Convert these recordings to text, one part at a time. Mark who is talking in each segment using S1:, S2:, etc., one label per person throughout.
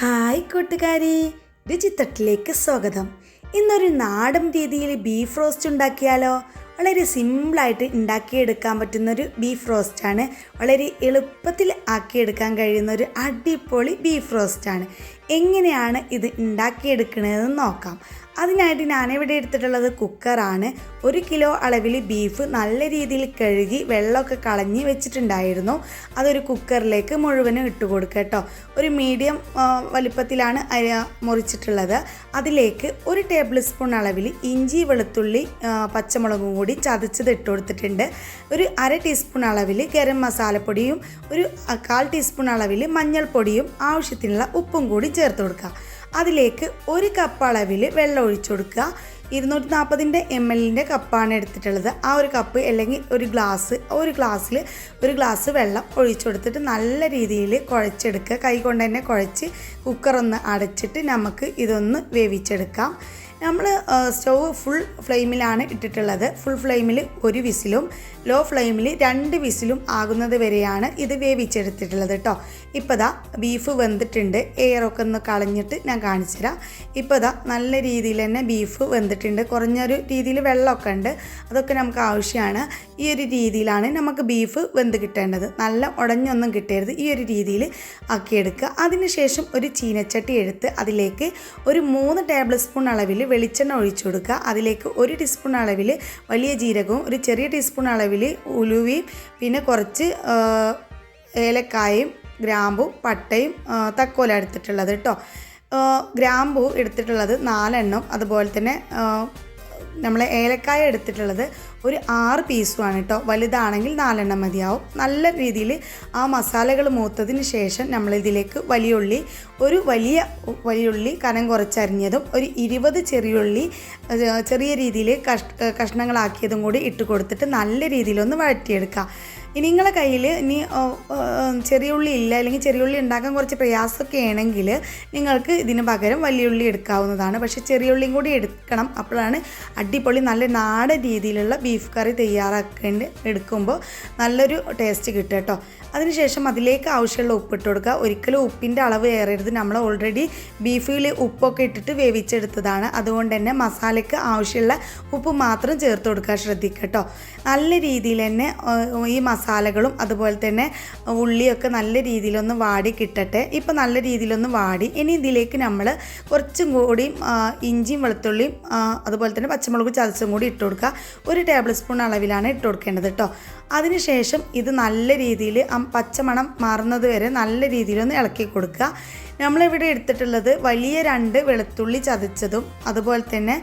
S1: Hi കൂട്ടുകാരി രുചിത്തട്ടിലേക്ക് സ്വാഗതം. ഇന്നൊരു നാടൻ രീതിയിൽ ബീഫ് റോസ്റ്റ് ഉണ്ടാക്കിയാലോ? വളരെ സിമ്പിളായിട്ട് ഉണ്ടാക്കിയെടുക്കാൻ പറ്റുന്നൊരു ബീഫ് റോസ്റ്റാണ്. വളരെ എളുപ്പത്തിൽ ആക്കിയെടുക്കാൻ കഴിയുന്ന ഒരു അടിപൊളി ബീഫ് റോസ്റ്റാണ്. എങ്ങനെയാണ് ഇത് ഉണ്ടാക്കിയെടുക്കണതെന്ന് നോക്കാം. അതിനായിട്ട് ഞാനിവിടെ എടുത്തിട്ടുള്ളത് കുക്കറാണ്. ഒരു കിലോ അളവിൽ ബീഫ് നല്ല രീതിയിൽ കഴുകി വെള്ളമൊക്കെ കളഞ്ഞ് വെച്ചിട്ടുണ്ടായിരുന്നു. അതൊരു കുക്കറിലേക്ക് മുഴുവനും ഇട്ട് കൊടുക്കുക കേട്ടോ. ഒരു മീഡിയം വലിപ്പത്തിലാണ് മുറിച്ചിട്ടുള്ളത്. അതിലേക്ക് ഒരു ടേബിൾ സ്പൂൺ അളവിൽ ഇഞ്ചി വെളുത്തുള്ളി പച്ചമുളകും കൂടി ചതച്ചത് ഇട്ട് കൊടുത്തിട്ടുണ്ട്. ഒരു അര ടീസ്പൂൺ അളവിൽ ഗരം മസാലപ്പൊടിയും ഒരു കാൽ ടീസ്പൂൺ അളവിൽ മഞ്ഞൾപ്പൊടിയും ആവശ്യത്തിനുള്ള ഉപ്പും കൂടി ചേർത്ത് കൊടുക്കുക. അതിലേക്ക് ഒരു കപ്പ് അളവിൽ വെള്ളം ഒഴിച്ചു കൊടുക്കുക. ഇരുന്നൂറ്റി നാൽപ്പതിന്റെ എം എല്ലിന്റെ കപ്പാണ് എടുത്തിട്ടുള്ളത്. ആ ഒരു കപ്പ് അല്ലെങ്കിൽ ഒരു ഗ്ലാസ് ഒരു ഗ്ലാസ്സിൽ ഒരു ഗ്ലാസ് വെള്ളം ഒഴിച്ചു കൊടുത്തിട്ട് നല്ല രീതിയിൽ കുഴച്ചെടുക്കുക. കൈ കൊണ്ട് തന്നെ കുഴച്ച് കുക്കറൊന്ന് അടച്ചിട്ട് നമുക്ക് ഇതൊന്ന് വേവിച്ചെടുക്കാം. നമ്മൾ സ്റ്റൗ ഫുൾ ഫ്ലെയിമിലാണ് ഇട്ടിട്ടുള്ളത്. ഫുൾ ഫ്ലെയിമിൽ ഒരു വിസിലും ലോ ഫ്ലെയിമിൽ രണ്ട് വിസിലും ആകുന്നത് വരെയാണ് ഇത് വേവിച്ചെടുത്തിട്ടുള്ളത് കേട്ടോ ഇപ്പോൾ ബീഫ് വെന്തിട്ടുണ്ട്. എയറൊക്കെ ഒന്ന് കളഞ്ഞിട്ട് ഞാൻ കാണിച്ചുതരാം ഇപ്പോൾ ദാ നല്ല രീതിയിൽ തന്നെ ബീഫ് വെന്തിട്ടുണ്ട്. കുറഞ്ഞൊരു രീതിയിൽ വെള്ളമൊക്കെ ഉണ്ട്. അതൊക്കെ നമുക്ക് ആവശ്യമാണ്. ഈ ഒരു രീതിയിലാണ് നമുക്ക് ബീഫ് വെന്ത് കിട്ടേണ്ടത്. നല്ല ഉടഞ്ഞൊന്നും കിട്ടരുത്. ഈ ഒരു രീതിയിൽ ആക്കിയെടുക്കുക. അതിനുശേഷം ഒരു ചീനച്ചട്ടി എടുത്ത് അതിലേക്ക് ഒരു മൂന്ന് ടേബിൾ സ്പൂൺ അളവിൽ വെളിച്ചെണ്ണ ഒഴിച്ചു കൊടുക്കുക. അതിലേക്ക് ഒരു ടീസ്പൂൺ അളവിൽ വലിയ ജീരകവും ഒരു ചെറിയ ടീസ്പൂൺ അളവിൽ ഉലുവയും പിന്നെ കുറച്ച് ഏലക്കായും ഗ്രാമ്പും പട്ടയും തക്കോല എടുത്തിട്ടുള്ളത് കേട്ടോ ഗ്രാമ്പു എടുത്തിട്ടുള്ളത് നാലെണ്ണം. അതുപോലെ തന്നെ നമ്മൾ ഏലക്കായ എടുത്തിട്ടുള്ളത് ഒരു ആറ് പീസുമാണ് കേട്ടോ വലുതാണെങ്കിൽ നാലെണ്ണം മതിയാവും. നല്ല രീതിയിൽ ആ മസാലകൾ മൂത്തതിന് ശേഷം നമ്മൾ ഇതിലേക്ക് വലിയ ഉള്ളി ഒരു വലിയ വലിയുള്ളി കനം കുറച്ചരിഞ്ഞതും ഒരു ഇരുപത് ചെറിയുള്ളി ചെറിയ രീതിയിൽ കഷ് കഷ്ണങ്ങളാക്കിയതും കൂടി ഇട്ട് കൊടുത്തിട്ട് നല്ല രീതിയിലൊന്ന് വഴറ്റിയെടുക്കുക ഇനി നിങ്ങളെ കയ്യിൽ ഇനി ചെറിയ ഉള്ളി ഇല്ല അല്ലെങ്കിൽ ചെറിയ ഉള്ളി ഉണ്ടാക്കാൻ കുറച്ച് പ്രയാസമൊക്കെ ആണെങ്കിൽ നിങ്ങൾക്ക് ഇതിന് പകരം വലിയ ഉള്ളി എടുക്കാവുന്നതാണ്. പക്ഷേ ചെറിയ ഉള്ളിയും കൂടി എടുക്കണം. അപ്പോഴാണ് അടിപൊളി നല്ല നാടൻ രീതിയിലുള്ള ബീഫ് കറി തയ്യാറാക്കേണ്ടി എടുക്കുമ്പോൾ നല്ലൊരു ടേസ്റ്റ് കിട്ടും കേട്ടോ. അതിനുശേഷം അതിലേക്ക് ആവശ്യമുള്ള ഉപ്പിട്ട് കൊടുക്കുക. ഒരിക്കലും ഉപ്പിന്റെ അളവ് ഏറരുത്. നമ്മൾ ഓൾറെഡി ബീഫിൽ ഉപ്പൊക്കെ ഇട്ടിട്ട് വേവിച്ചെടുത്തതാണ്. അതുകൊണ്ട് തന്നെ മസാലയ്ക്ക് ആവശ്യമുള്ള ഉപ്പ് മാത്രം ചേർത്ത് കൊടുക്കാൻ ശ്രദ്ധിക്കുക കേട്ടോ. നല്ല രീതിയിൽ തന്നെ ഈ ഈ മസാലകളും അതുപോലെ തന്നെ ഉള്ളിയൊക്കെ നല്ല രീതിയിലൊന്ന് വാടി കിട്ടട്ടെ. ഇപ്പോൾ നല്ല രീതിയിലൊന്ന് വാടി. ഇനി ഇതിലേക്ക് നമ്മൾ കുറച്ചും കൂടി ഇഞ്ചിയും വെളുത്തുള്ളിയും അതുപോലെ തന്നെ പച്ചമുളക് ചതച്ചും കൂടി ഇട്ട് കൊടുക്കുക. ഒരു ടേബിൾ സ്പൂൺ അളവിലാണ് ഇട്ട് കൊടുക്കേണ്ടത് കേട്ടോ. അതിനുശേഷം ഇത് നല്ല രീതിയിൽ പച്ചമണം മാറുന്നത് വരെ നല്ല രീതിയിലൊന്ന് ഇളക്കി കൊടുക്കുക. നമ്മളിവിടെ എടുത്തിട്ടുള്ളത് വലിയ രണ്ട് വെളുത്തുള്ളി ചതച്ചതും അതുപോലെ തന്നെ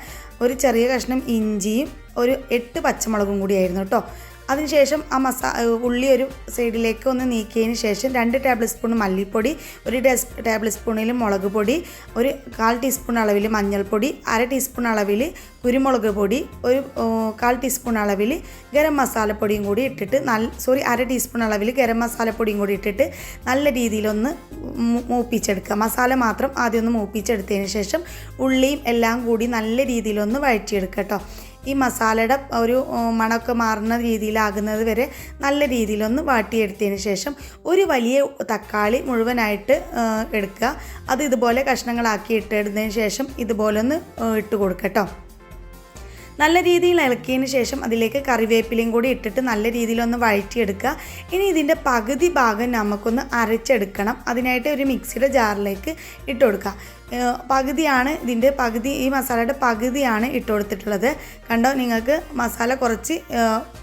S1: ഒരു ചെറിയ കഷ്ണം ഇഞ്ചിയും ഒരു എട്ട് പച്ചമുളകും കൂടിയായിരുന്നു കേട്ടോ. അതിനുശേഷം ആ മസാ ഉള്ളി ഒരു സൈഡിലേക്ക് ഒന്ന് നീക്കിയതിന് ശേഷം രണ്ട് ടേബിൾ സ്പൂൺ മല്ലിപ്പൊടി ഒരു ടേബിൾ സ്പൂണിൽ മുളക് പൊടി ഒരു കാൽ ടീസ്പൂൺ അളവിൽ മഞ്ഞൾപ്പൊടി അര ടീസ്പൂൺ അളവിൽ കുരുമുളക് പൊടി ഒരു കാൽ ടീസ്പൂൺ അളവിൽ ഗരം മസാലപ്പൊടിയും കൂടി ഇട്ടിട്ട് നല്ല സോറി അര ടീസ്പൂൺ അളവിൽ ഗരം മസാലപ്പൊടിയും കൂടി ഇട്ടിട്ട് നല്ല രീതിയിലൊന്ന് മൂപ്പിച്ചെടുക്കുക. മസാല മാത്രം ആദ്യം ഒന്ന് മൂപ്പിച്ചെടുത്തതിന് ശേഷം ഉള്ളിയും എല്ലാം കൂടി നല്ല രീതിയിലൊന്ന് വഴറ്റിയെടുക്കുക കേട്ടോ ഈ മസാലയുടെ ഒരു മണമൊക്കെ മാറുന്ന രീതിയിലാകുന്നത് വരെ നല്ല രീതിയിലൊന്ന് വാട്ടിയെടുത്തതിന് ശേഷം ഒരു വലിയ തക്കാളി മുഴുവനായിട്ട് എടുക്കുക. അത് ഇതുപോലെ കഷ്ണങ്ങളാക്കി ഇട്ടെടുത്തതിന് ശേഷം ഇതുപോലെ ഒന്ന് ഇട്ട് കൊടുക്കട്ടോ. കേട്ടോ നല്ല രീതിയിൽ ഇളക്കിയതിന് ശേഷം അതിലേക്ക് കറിവേപ്പിലയും കൂടി ഇട്ടിട്ട് നല്ല രീതിയിലൊന്ന് വഴറ്റിയെടുക്കുക. ഇനി ഇതിന്റെ പകുതി ഭാഗം നമുക്കൊന്ന് അരച്ചെടുക്കണം. അതിനായിട്ട് ഒരു മിക്സിയുടെ ജാറിലേക്ക് ഇട്ട് കൊടുക്കുക. പകുതിയാണ് ഇതിന്റെ പകുതി ഈ മസാലയുടെ പകുതിയാണ് ഇട്ട് കൊടുത്തിട്ടുള്ളത്. കണ്ടോ? നിങ്ങൾക്ക് മസാല കുറച്ച്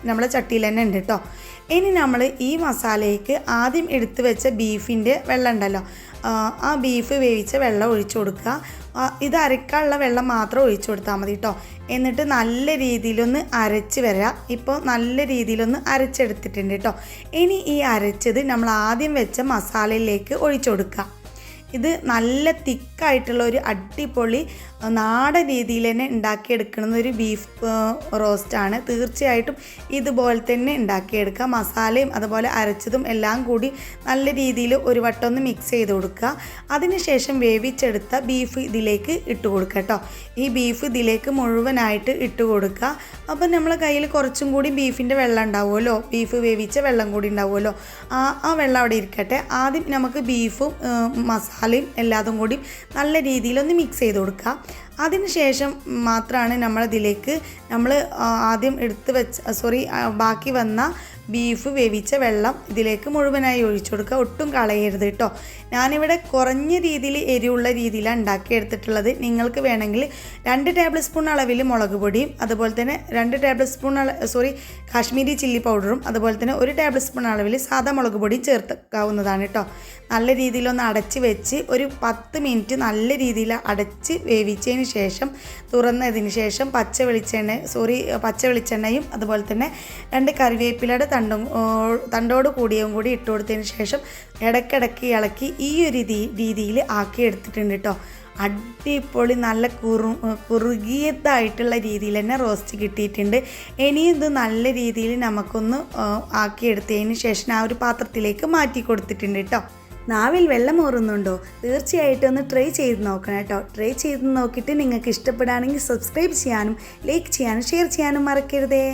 S1: നമ്മളെ ചട്ടിയിൽ തന്നെ ഉണ്ട് കേട്ടോ. ഇനി നമ്മൾ ഈ മസാലയ്ക്ക് ആദ്യം എടുത്തു വെച്ച ബീഫിന്റെ വെള്ളം ഉണ്ടല്ലോ. ആ ബീഫ് വേവിച്ച വെള്ളം ഒഴിച്ചു കൊടുക്കുക. ഇത് അരക്കാനുള്ള വെള്ളം മാത്രം ഒഴിച്ചു കൊടുത്താൽ മതി കേട്ടോ. എന്നിട്ട് നല്ല രീതിയിലൊന്ന് അരച്ച് വരാം. ഇപ്പോൾ നല്ല രീതിയിലൊന്ന് അരച്ചെടുത്തിട്ടുണ്ട് കേട്ടോ. ഇനി ഈ അരച്ചത് നമ്മൾ ആദ്യം വെച്ച മസാലയിലേക്ക് ഒഴിച്ചു കൊടുക്കുക. ഇത് നല്ല തിക്കായിട്ടുള്ള ഒരു അടിപൊളി നാടൻ രീതിയിൽ തന്നെ ഉണ്ടാക്കിയെടുക്കുന്ന ഒരു ബീഫ് റോസ്റ്റാണ് തീർച്ചയായിട്ടും ഇതുപോലെ തന്നെ ഉണ്ടാക്കിയെടുക്കുക മസാലയും അതുപോലെ അരച്ചതും എല്ലാം കൂടി നല്ല രീതിയിൽ ഒരു വട്ടം ഒന്ന് മിക്സ് ചെയ്ത് കൊടുക്കുക. അതിനുശേഷം വേവിച്ചെടുത്ത ബീഫ് ഇതിലേക്ക് ഇട്ട് കൊടുക്കുക കേട്ടോ. ഈ ബീഫ് ഇതിലേക്ക് മുഴുവനായിട്ട് ഇട്ട് കൊടുക്കുക. അപ്പം നമ്മളെ കയ്യിൽ കുറച്ചും കൂടി ബീഫിന്റെ വെള്ളം ഉണ്ടാവുമല്ലോ? ബീഫ് വേവിച്ച വെള്ളം കൂടി ഉണ്ടാവുമല്ലോ? ആ ആ വെള്ളം അവിടെ ഇരിക്കട്ടെ. ആദ്യം നമുക്ക് ബീഫും മസാല മസാലയും എല്ലാതും കൂടി നല്ല രീതിയിലൊന്ന് മിക്സ് ചെയ്ത് കൊടുക്കുക. അതിനുശേഷം മാത്രമാണ് നമ്മളതിലേക്ക് നമ്മൾ ആദ്യം എടുത്ത് വെച്ച സോറി ബാക്കി വന്ന ബീഫ് വേവിച്ച വെള്ളം ഇതിലേക്ക് മുഴുവനായി ഒഴിച്ചു കൊടുക്കുക. ഒട്ടും കളയരുത് കേട്ടോ ഞാനിവിടെ കുറഞ്ഞ രീതിയിൽ എരിവുള്ള രീതിയിലാണ് ഉണ്ടാക്കിയെടുത്തിട്ടുള്ളത്. നിങ്ങൾക്ക് വേണമെങ്കിൽ രണ്ട് ടേബിൾ സ്പൂൺ അളവിൽ മുളക് പൊടിയും അതുപോലെ തന്നെ രണ്ട് tablespoon sorry Kashmiri chilli പൗഡറും അതുപോലെ തന്നെ ഒരു ടേബിൾ സ്പൂൺ അളവിൽ സാധാ മുളക് പൊടിയും ചേർക്കാവുന്നതാണ് കേട്ടോ നല്ല രീതിയിലൊന്ന് അടച്ച് വെച്ച് ഒരു പത്ത് മിനിറ്റ് നല്ല രീതിയിൽ അടച്ച് വേവിച്ചതിന് ശേഷം തുറന്നതിന് ശേഷം പച്ച വെളിച്ചെണ്ണ സോറി പച്ച വെളിച്ചെണ്ണയും അതുപോലെ തന്നെ രണ്ട് കറിവേപ്പിലയുടെ തണ്ടും തണ്ടോട് കൂടിയും കൂടി ഇട്ട് കൊടുത്തതിന് ശേഷം ഇടയ്ക്കിടയ്ക്ക് ഇളക്കി ഈ ഒരു രീതി രീതിയിൽ ആക്കി എടുത്തിട്ടുണ്ട് കേട്ടോ അടിപൊളി നല്ല കുറു കുറുകിയതായിട്ടുള്ള രീതിയിൽ തന്നെ റോസ്റ്റ് കിട്ടിയിട്ടുണ്ട്. ഇനിയും ഇത് നല്ല രീതിയിൽ നമുക്കൊന്ന് ആക്കിയെടുത്തതിന് ശേഷം ആ ഒരു പാത്രത്തിലേക്ക് മാറ്റി കൊടുത്തിട്ടുണ്ട് കേട്ടോ നാവിൽ വെള്ളം ഊറുന്നുണ്ടോ? തീർച്ചയായിട്ടും ഒന്ന് ട്രൈ ചെയ്ത് നോക്കണം കേട്ടോ ട്രൈ ചെയ്ത് നോക്കിയിട്ട് നിങ്ങൾക്ക് ഇഷ്ടപ്പെടുകയാണെങ്കിൽ സബ്സ്ക്രൈബ് ചെയ്യാനും ലൈക്ക് ചെയ്യാനും ഷെയർ ചെയ്യാനും മറക്കരുതേ.